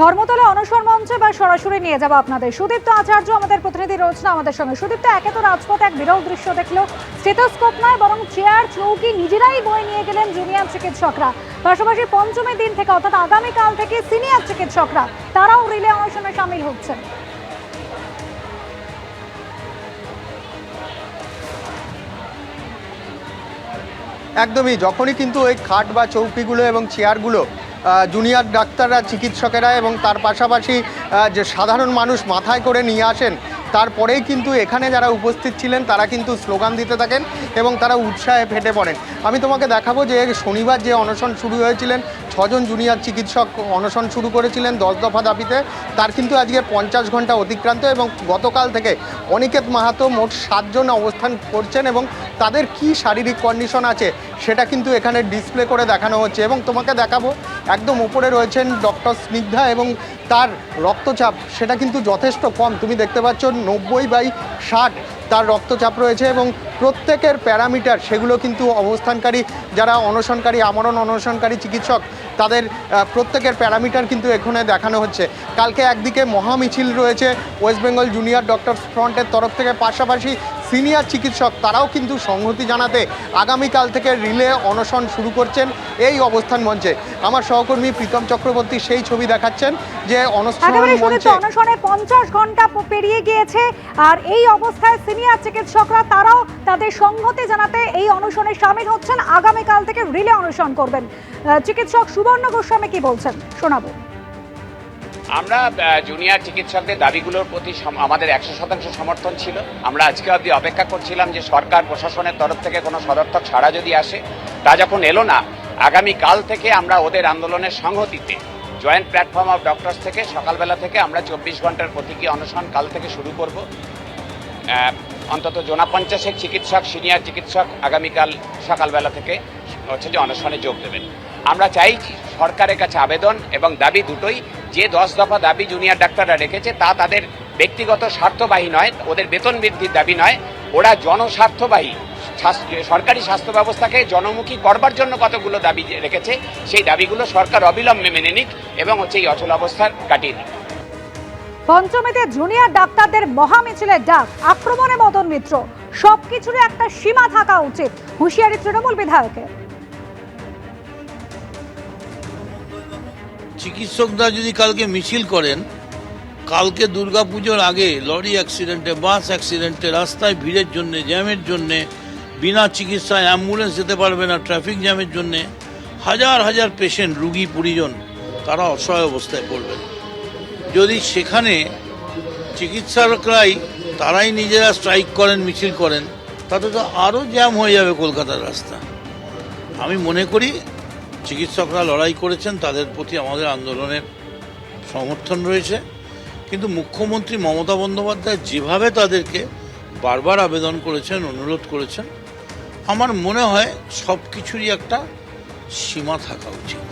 ধর্মতলা অনশন মঞ্চে বা সরাসরি নিয়ে যাব আপনাদের। সুদীপ্ত আচার্য আমাদের প্রতিনিধি রয়েছে আমাদের সঙ্গে। সুদীপ্ত, একে তো রাজপথে, এক বিরল দৃশ্য দেখল। স্টেথোস্কোপ নয়, বরং চেয়ার, চৌকি, নিজেরাই বয়ে নিয়ে গেলেন জুনিয়র চিকিৎসকরা। পাশাপাশি পঞ্চমী দিন থেকে, অর্থাৎ আগামীকাল থেকে সিনিয়র চিকিৎসকরা, তারাও রিলে অনশনে সামিল হচ্ছেন। একদমই, যখনই কিন্তু ওই খাট বা চৌকিগুলো এবং চেয়ারগুলো জুনিয়র ডাক্তাররা, চিকিৎসকেরা এবং তার পাশাপাশি যে সাধারণ মানুষ মাথায় করে নিয়ে আসেন, তারপরেই কিন্তু এখানে যারা উপস্থিত ছিলেন, তারা কিন্তু স্লোগান দিতে থাকেন এবং তারা উৎসাহে ফেটে পড়েন। আমি তোমাকে দেখাবো যে শনিবার যে অনশন শুরু হয়েছিলেন, ছজন জুনিয়র চিকিৎসক অনশন শুরু করেছিলেন দশ দফা দাবিতে। তার কিন্তু আজকে পঞ্চাশ ঘণ্টা অতিক্রান্ত এবং গতকাল থেকে অনিকেত মাহাতো মোট সাতজন অবস্থান করছেন এবং তাদের কি শারীরিক কন্ডিশন আছে, সেটা কিন্তু এখানে ডিসপ্লে করে দেখানো হচ্ছে এবং তোমাকে দেখাবো। একদম উপরে রয়েছেন ডক্টর স্নিগ্ধা এবং তার রক্তচাপ, সেটা কিন্তু যথেষ্ট কম। তুমি দেখতে পাচ্ছ নব্বই বাই ষাট তার রক্তচাপ রয়েছে এবং প্রত্যেকের প্যারামিটার, সেগুলো কিন্তু অবস্থানকারী, যারা অনশনকারী, আমরণ অনশনকারী চিকিৎসক, তাদের প্রত্যেকের প্যারামিটার কিন্তু এখানে দেখানো হচ্ছে। কালকে একদিকে মহামিছিল রয়েছে, ওয়েস্ট বেঙ্গল জুনিয়র ডক্টর ফ্রন্টের তরফ থেকে। পাশাপাশি সিনিয়র চিকিৎসক তারাও কিন্তু সংহতি জানাতে আগামীকাল থেকে রিলে অনশন শুরু করছেন এই অবস্থান মঞ্চে। আমার সহকর্মী প্রীতম চক্রবর্তী সেই ছবি দেখাচ্ছেন যে অনশন মঞ্চে। অনশনে পঞ্চাশ ঘণ্টা পেরিয়ে গিয়েছে আর এই অবস্থায় সিনিয়র চিকিৎসকরা তারাও তাদের সংহতি জানাতে এই অনশনে সামিল হচ্ছেন। আগামীকাল থেকে রিলে অনশন করবেন। চিকিৎসক সুবর্ণ গোস্বামী কি বলছেন? শোনাবো। আমরা জুনিয়র চিকিৎসকদের দাবিগুলোর প্রতি আমাদের একশো শতাংশ সমর্থন ছিল। আমরা আজকে অবধি অপেক্ষা করছিলাম যে সরকার, প্রশাসনের তরফ থেকে কোনো সদর্থক সাড়া যদি আসে, তা যখন এলো না, আগামী কাল থেকে আমরা ওদের আন্দোলনের সংহতিতে জয়েন্ট প্ল্যাটফর্ম অফ ডক্টরস থেকে সকালবেলা থেকে আমরা চব্বিশ ঘণ্টার প্রতীকী অনশন কাল থেকে শুরু করব। অন্তত জোনা পঞ্চাশেক চিকিৎসক সিনিয়র চিকিৎসক আগামীকাল সকালবেলা থেকে হচ্ছে যে অনশনে যোগ দেবেন। আমরা চাই সরকারের কাছে আবেদন এবং দাবি দুটোই যে দশ দফা দাবি জুনিয়র ডাক্তাররা রেখেছে, তা তাদের ব্যক্তিগত স্বার্থবাহী নয়, ওদের বেতন বৃদ্ধির দাবি নয়। ওরা জনস্বার্থবাহী। সরকারি স্বাস্থ্য ব্যবস্থাকে জনমুখী করবার জন্য কতগুলো দাবি রেখেছে, সেই দাবিগুলো সরকার অবিলম্বে মেনে নিক এবং হচ্ছে এই অচল অবস্থার কাটিয়ে দিক। পঞ্চমীতে জুনিয়র ডাক্তারদের মহামিছিলের ডাক, আক্রমণে মদন মিত্র। সবকিছুর একটা সীমা থাকা উচিত, হুঁশিয়ারি তৃণমূল বিধায়কের। চিকিৎসকরা যদি কালকে মিছিল করেন, কালকে দুর্গাপুজোর আগে লরি অ্যাক্সিডেন্টে বাস অ্যাক্সিডেন্টে রাস্তায় ভিড়ের জন্যে, জ্যামের জন্যে, বিনা চিকিৎসায় অ্যাম্বুলেন্স যেতে পারবে না ট্রাফিক জ্যামের জন্যে, হাজার হাজার পেশেন্ট রুগী, পরিজন, তারা অসহায় অবস্থায় পড়বেন। যদি সেখানে চিকিৎসকরাই, তারাই নিজেরা স্ট্রাইক করেন, মিছিল করেন, তাতে তো আরও জ্যাম হয়ে যাবে কলকাতার রাস্তা। আমি মনে করি চিকিৎসকরা লড়াই করেছেন, তাদের প্রতি আমাদের আন্দোলনের সমর্থন রয়েছে। কিন্তু মুখ্যমন্ত্রী মমতা বন্দ্যোপাধ্যায় যেভাবে তাদেরকে বারবার আবেদন করেছেন, অনুরোধ করেছেন, আমার মনে হয় সব কিছুরই একটা সীমা থাকা উচিত।